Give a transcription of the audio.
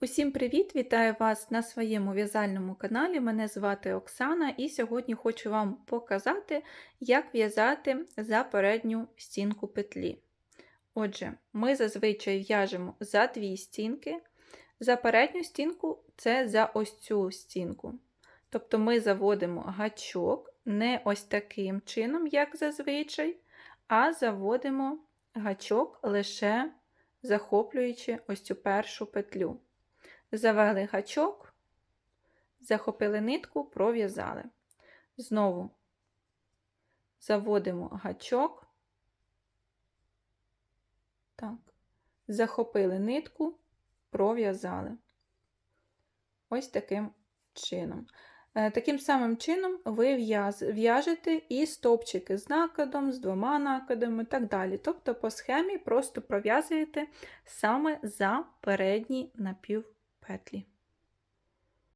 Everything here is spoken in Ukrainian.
Усім привіт! Вітаю вас на своєму в'язальному каналі. Мене звати Оксана, і сьогодні хочу вам показати, як в'язати за передню стінку петлі. Отже, ми зазвичай в'яжемо за дві стінки. За передню стінку це за ось цю стінку. Тобто ми заводимо гачок не ось таким чином, як зазвичай, а заводимо гачок лише захоплюючи ось цю першу петлю. Завели гачок, захопили нитку, пров'язали. Знову заводимо гачок, так, захопили нитку, пров'язали. Ось таким чином. Е, Таким самим чином ви в'яжете і стовпчики з накидом, з двома накидами і так далі. Тобто по схемі просто пров'язуєте саме за передні напівпетлі.